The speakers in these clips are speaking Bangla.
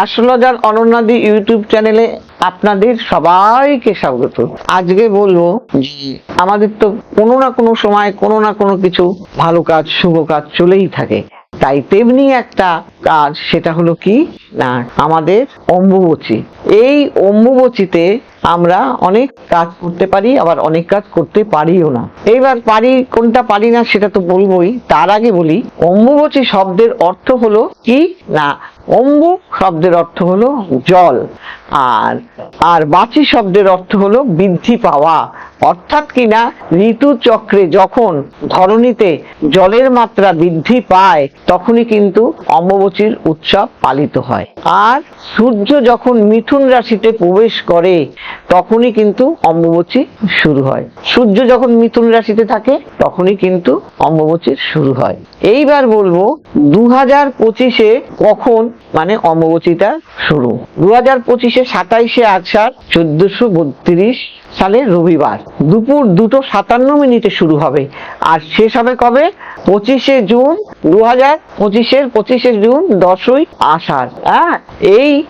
অ্যাস্ট্রোলজার অনন্যাদি ইউটিউব চ্যানেলে আপনাদের সবাইকে স্বাগত। আজকে বলব যে আমাদের তো কোনো না কোনো সময় কোনো না কোনো কিছু ভালো কাজ, শুভ কাজ চলেই থাকে। তাই তেমনি একটা কাজ সেটা হলো কি? না, আমাদের অম্বুবচী। এই অম্বুবচীতে আমরা অনেক কাজ করতে পারি, আবার অনেক কাজ করতে পারিও না। এইবার পারি, কোনটা পারি না সেটা তো বলবোই। তার আগে বলি, অম্বুবচী শব্দের অর্থ হলো কি? না অম্বু শব্দের অর্থ হলো জল, আর আর বাচি শব্দের অর্থ হলো বৃদ্ধি পাওয়া। অর্থাৎ কিনা ঋতুচক্রে যখন ধরণীতে জলের মাত্রা বৃদ্ধি পায়, তখনই কিন্তু অম্বুবচীর উৎসব পালিত হয়। আর সূর্য যখন মিথুন রাশিতে প্রবেশ করে, তখনই কিন্তু অম্বুবচী শুরু হয়। সূর্য যখন মিথুন রাশিতে থাকে, তখনই কিন্তু অম্বুবচীর শুরু হয়। এইবার বলব দু হাজার পঁচিশে কখন মানে অমবচিতা শুরু। দু হাজার পঁচিশে সাতাইশে আষাঢ় চোদ্দশো বত্রিশ সালের রবিবার। দুপুর দুটো সাতান্ন মিনিটে শুরু হবে। আর শেষ হবে কবে? পঁচিশে জুন দু হাজার পঁচিশের পঁচিশে জুন দশই আষাঢ়। হ্যাঁ এই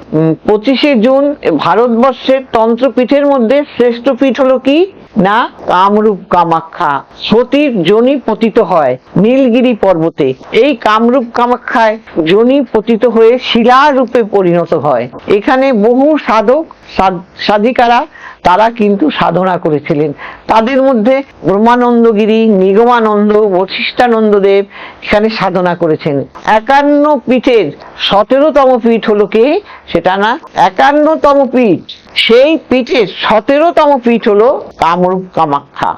পঁচিশে জুন ভারতবর্ষের তন্ত্রপীঠের মধ্যে শ্রেষ্ঠ পীঠ হলো কি? না, কামরূপ কামাখ্যা। সতীর জনি পতিত হয় নীলগিরি পর্বতে। এই কামরূপ কামাখ্যায় জনি পতিত হয়ে শিলারূপে পরিণত হয়। এখানে বহু সাধক, সাধ- সাধিকারা তারা কিন্তু সাধনা করেছিলেন। তাদের মধ্যে ব্রহ্মানন্দগিরি, নিগমানন্দ বশিষ্ঠানন্দ দেব এখানে সাধনা করেছেন। একান্ন পীঠের সতেরোতম পীঠ হলো কে? সেটা না। একান্নতম পীঠ, সেই পীঠের সতেরোতম পীঠ হলো কামরূপ কামাখ্যা।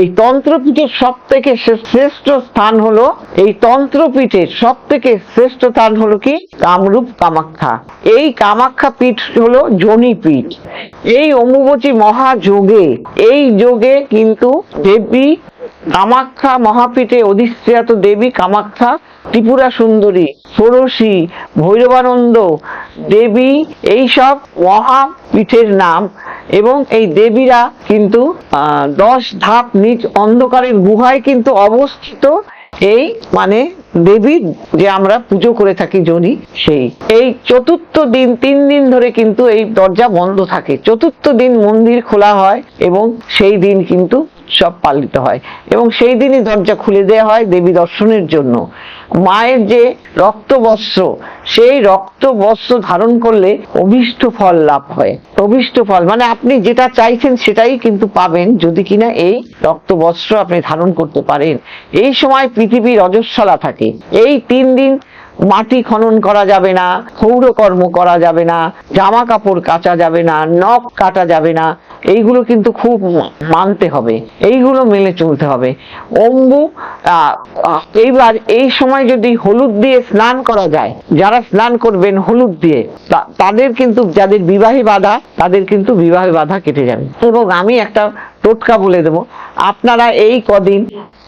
এই তন্ত্রপীঠের সব থেকে শ্রেষ্ঠ স্থান হলো, এই তন্ত্রপীঠের সব থেকে শ্রেষ্ঠ স্থান হলো কি? কামরূপ কামাখ্যা। এই কামাখ্যা পীঠ হলো জনি পীঠ। এই অম্বুবচী মহাযোগে, এই যোগে কিন্তু দেবী কামাখ্যা মহাপীঠে অধিষ্ঠিত দেবী কামাখ্যা ত্রিপুরা সুন্দরী ষোড়শী ভৈরবানন্দ দেবী, এইসব মহাপীঠের নাম এবং এই দেবীরা কিন্তু দশ ধাপ নিচ অন্ধকারের গুহায় কিন্তু অবস্থিত। এই মানে দেবীর যে আমরা পুজো করে থাকি জনি, সেই। এই চতুর্থ দিন, তিন দিন ধরে কিন্তু এই দরজা বন্ধ থাকে। চতুর্থ দিন মন্দির খোলা হয় এবং সেই দিন কিন্তু সব পালিত হয়। এবং সেই দিনই দরজা খুলে দেওয়া হয় দেবী দর্শনের জন্য। মায়ের যে রক্ত বস্ত্র সেই রক্ত বস্ত্র ধারণ করলে অভিষ্ট ফল লাভ হয়। অভিষ্ট ফল মানে আপনি যেটা চাইছেন সেটাই কিন্তু পাবেন যদি কিনা এই রক্ত বস্ত্র আপনি ধারণ করতে পারেন। এই সময় পৃথিবীর অজস্বলা থাকে। এই তিন দিন মাটি খনন করা যাবে না, ক্ষৌরকর্ম করা যাবে না জামা কাপড় কাচা যাবে না, নখ কাটা যাবে না এইগুলো কিন্তু খুব মানতে হবে। এইগুলো মেনে চলতে হবে। অম্বু এইবার এই সময় যদি হলুদ দিয়ে স্নান করা যায়, যারা স্নান করবেন হলুদ দিয়ে তাদের কিন্তু যাদের বিবাহে বাধা, তাদের কিন্তু বিবাহে বাধা কেটে যাবে। এবং আমি একটা টোটকা বলে দেবো, আপনারা এই কদিন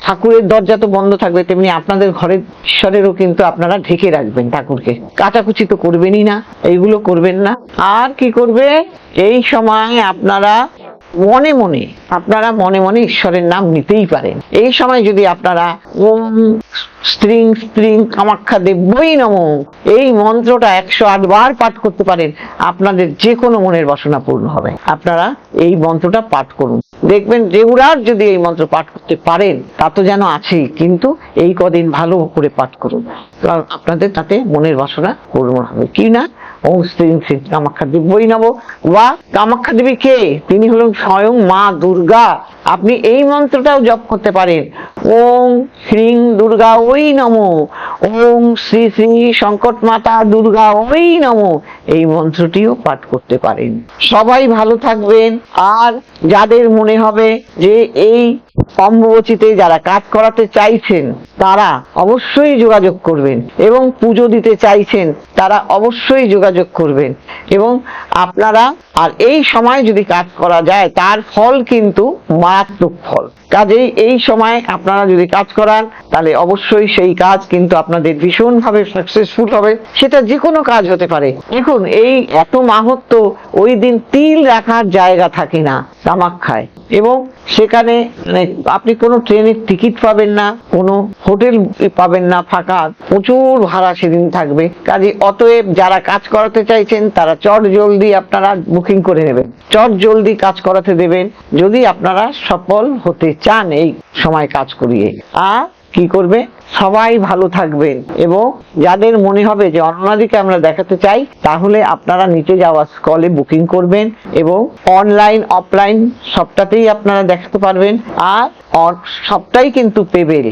ঠাকুরের দরজা তো বন্ধ থাকবে, তেমনি আপনাদের ঘরের ঈশ্বরেরও কিন্তু আপনারা ঢেকে রাখবেন ঠাকুরকে। কাচাকুচি তো করবেনই না, এইগুলো করবেন না। আর কি করবে? এই সময় আপনারা মনে মনে, আপনারা মনে মনে ঈশ্বরের নাম নিতেই পারেন। এই সময় যদি আপনারা ওম, স্ত্রিং স্ত্রিং কামাখ্যা দেব্যই নম, এই মন্ত্রটা একশো আট বার পাঠ করতে পারেন, আপনাদের যে কোনো মনের বাসনা পূর্ণ হবে। আপনারা এই মন্ত্রটা পাঠ করুন। দেখবেন রেগুলার যদি এই মন্ত্র পাঠ করতে পারেন, তা তো যেন আছেই, কিন্তু এই কদিন ভালো করে পাঠ করুন। কারণ আপনাদের তাতে মনের বাসনা পূর্ণ হবে। কি না? কামাখ্যা দিব্যই নব বা কামাখ্যা দেবী কে? তিনি হলেন স্বয়ং মা দুর্গা। আপনি এই মন্ত্রটাও জপ করতে পারেন। ওম শ্রীং দুর্গা ওই নমো। ওম শ্রী শ্রী সংকট মাতা দুর্গা ওই নমো। এই মন্ত্রটিও পাঠ করতে পারেন। সবাই ভালো থাকবেন। আর যাদের মনে হবে যে এই অম্বুবচিতে যারা কাজ করাতে চাইছেন, তারা অবশ্যই যোগাযোগ করবেন এবং পুজো দিতে চাইছেন, তারা অবশ্যই যোগাযোগ করবেন। এবং আপনারা, আর এই সময় যদি কাজ করা যায়, তার ফল কিন্তু মারাত্মক ফল। কাজেই এই সময় আপনারা যদি কাজ করান, তাহলে অবশ্যই সেই কাজ কিন্তু আপনাদের ভীষণভাবে সাকসেসফুল হবে। সেটা যে কোনো কাজ হতে পারে। দেখুন, এই এত মাহাত্ম, ওই দিন তিল রাখার জায়গা থাকে না কামাখ্যায় এবং সেখানে মানে আপনি কোনো ট্রেনের টিকিট পাবেন না, কোনো হোটেল পাবেন না ফাঁকা, প্রচুর ভাড়া সেদিন থাকবে। কাজে অতএব যারা কাজ করাতে চাইছেন, তারা চট জলদি আপনারা বুকিং করে নেবেন। চট জলদি কাজ করাতে দেবেন, যদি আপনারা সফল হতে চান এই সময় কাজ করিয়ে। আর কি করবে? সবাই ভালো থাকবেন এবং যাদের মনে হবে যে অন্যদিকে আমরা দেখাতে চাই, তাহলে আপনারা নিচে যাওয়া স্কলে বুকিং করবেন এবং অনলাইন অফলাইন সবটাতেই আপনারা দেখাতে পারবেন। আর সবটাই কিন্তু পেবেল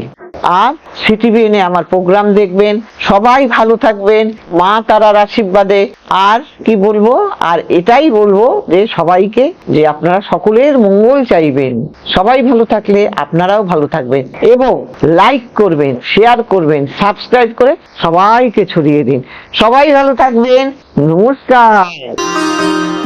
আর সিটিভিএনে আমার প্রোগ্রাম দেখবেন। সবাই ভালো থাকবেন, মা তারার আশীর্বাদে। আর কি বলব? আর এটাই বলব যে সবাইকে যে আপনারা সকলের মঙ্গল চাইবেন। সবাই ভালো থাকলে আপনারাও ভালো থাকবেন। এবং লাইক করবেন শেয়ার করবেন সাবস্ক্রাইব করে সবাইকে ছড়িয়ে দিন। সবাই ভালো থাকবেন। নমস্কার।